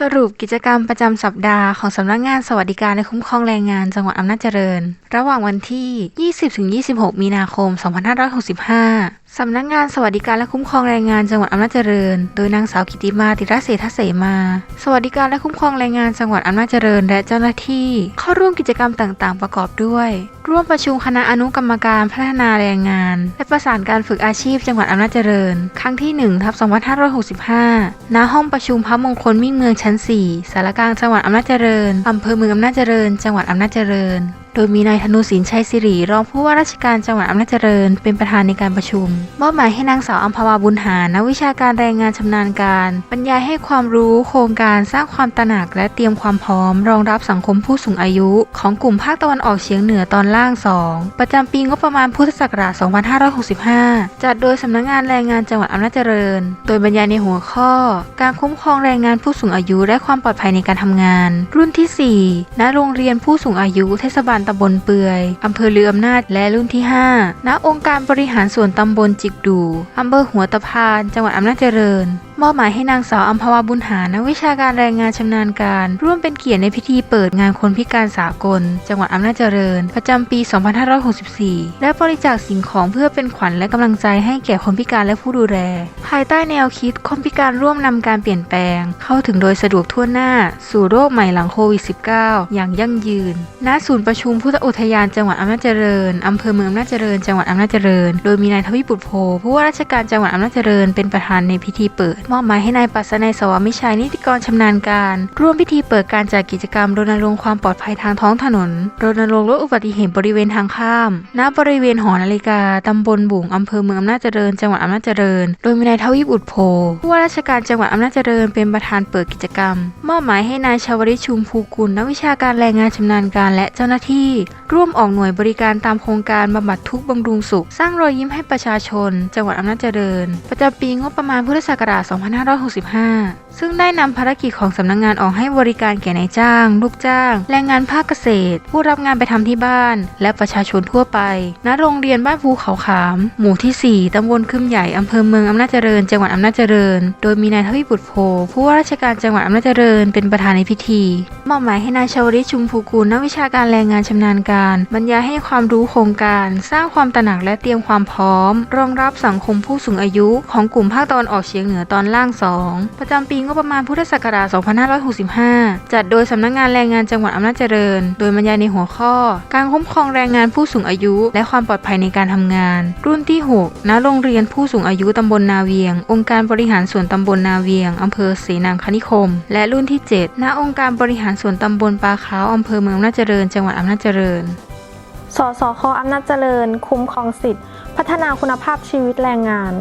สรุปกิจกรรมประจำสัปดาห์ของสำนักงานสวัสดิการและคุ้มครองแรงงานจังหวัดอำนาจเจริญ ระหว่างวันที่ 20-26 มีนาคม 2565 สำนักงานสวัสดิการและคุ้มครองแรงงานจังหวัดอำนาจเจริญ โดยนางสาวกิติมาติรเศรษฐเสมา สวัสดิการและคุ้มครองแรงงานจังหวัดอำนาจเจริญ และเจ้าหน้าที่ เข้าร่วมกิจกรรมต่างๆ ประกอบด้วย ร่วมประชุมคณะอนุกรรมการพัฒนาแรงงาน และประสานการฝึกอาชีพจังหวัดอำนาจเจริญ ครั้งที่1ทับ2565 ณ ห้องประชุมพระมงคลมิ่งเมืองชั้น 4 สารกลางจังหวัดอำนาจเจริญ อำเภอเมืองอำนาจเจริญ จังหวัดอำนาจเจริญ โดยมีนายธนูศิลปชัยศิริรองผู้ว่าราชการจังหวัดอำนาจเจริญ เป็นประธานในการประชุม มอบหมายให้นางสาวอัมพวาบุญหานักวิชาการแรงงานชำนาญการ บรรยายให้ความรู้โครงการสร้างความตระหนักและเตรียมความพร้อม รองรับสังคมผู้สูงอายุ ของกลุ่มภาคตะวันออกเฉียงเหนือตอนล่าง 2 ประจำปีงบประมาณพุทธศักราช 2565 จัดโดยสำนักงานแรงงานจังหวัดอำนาจเจริญ โดยบรรยายในหัวข้อ การคุ้มครองแรงงานผู้สูงอายุ และความปลอดภัยในการทำงาน รุ่นที่ 4 ณ โรงเรียนผู้สูงอายุเทศบาลตำบลเปือยอำเภอเรืออำนาจและรุ่นที่ 5 ณ องค์การบริหารส่วนตำบลจิกดูอำเภอหัวตะพาน จังหวัดอำนาจเจริญมอบหมายให้นางสาวอัมพวาบุญหานักวิชาการแรงงานชำนาญการ ร่วมเป็นเกียรติในพิธีเปิดงานคนพิการสากล จังหวัดอำนาจเจริญ ประจำปี 2564 และบริจาคสิ่งของเพื่อเป็นขวัญและกำลังใจให้แก่คนพิการและผู้ดูแล ภายใต้แนวคิดคนพิการร่วมนำการเปลี่ยนแปลง เข้าถึงโดยสะดวกทั่วหน้า สู่โรคใหม่หลังโควิด -19 อย่างยั่งยืน ณ ศูนย์ประชุมพุทธอุทยานจังหวัดอำนาจเจริญอำเภอเมืองอำนาจเจริญ จังหวัดอำนาจเจริญ โดยมีนายทวิปุตโพผู้ว่าราชการจังหวัดอำนาจเจริญเป็นประธานในพิธีเปิดมอบหมายให้นายปัสนัยสวามิชัยนิติกรชำนาญการ ร่วมพิธีเปิดการจัดกิจกรรมรณรงค์ความปลอดภัยทางท้องถนน รณรงค์ลดอุบัติเหตุบริเวณทางข้าม ณ บริเวณหอนาฬิกา ตำบลบุ่งอำเภอเมืองอำนาจเจริญ จังหวัดอำนาจเจริญ โดยมีนายทวีปอุดโพผู้ว่าราชการจังหวัดอำนาจเจริญเป็นประธานเปิดกิจกรรม มอบหมายให้นายชาวริชุมภูกุลนักวิชาการแรงงานชำนาญการและเจ้าหน้าที่ ร่วมออกหน่วยบริการตามโครงการบำบัดทุกข์บำรุงสุข สร้างรอยยิ้มให้ประชาชน จังหวัดอำนาจเจริญ ประจำปีงบประมาณพุทธศักราช2565 ซึ่งได้นำภารกิจของสำนักงงานออกให้บริการแก่นายจ้าง ลูกจ้าง แรงงานภาคเกษตร ผู้รับงานไปทำที่บ้าน และประชาชนทั่วไป ณ โรงเรียนบ้านภูเขาขาม หมู่ที่ 4 ตำบลคึมใหญ่อำเภอเมืองอำนาจเจริญ จังหวัดอำนาจเจริญ โดยมีนายทวีบุตรโพผู้ว่าราชการจังหวัดอำนาจเจริญเป็นประธานในพิธี มอบหมายให้นายชวริตชุมภูกูลนักวิชาการแรงงานชำนาญการ บรรยายให้ความรู้โครงการ สร้างความตระหนักและเตรียมความพร้อม รองรับสังคมผู้สูงอายุของกลุ่มภาคตะวันออกเฉียงเหนือตอนล่าง 2 ประจำปีงบประมาณพุทธศักราช 2565 จัดโดยสำนักงานแรงงานจังหวัดอำนาจเจริญ โดยบรรยายในหัวข้อ การคุ้มครองแรงงานผู้สูงอายุ และความปลอดภัยในการทำงาน รุ่นที่ 6 ณ โรงเรียนผู้สูงอายุตำบลนาเวียง องค์การบริหารส่วนตำบลนาเวียงอำเภอศรีนางคณิคม และรุ่นที่ 7 ณ องค์การบริหารส่วนตำบลปลาขาวอำเภอเมืองอำนาจเจริญ จังหวัดอำนาจเจริญ สสคอำนาจเจริญ คุ้มครองสิทธิพัฒนาคุณภาพชีวิตแรงงาน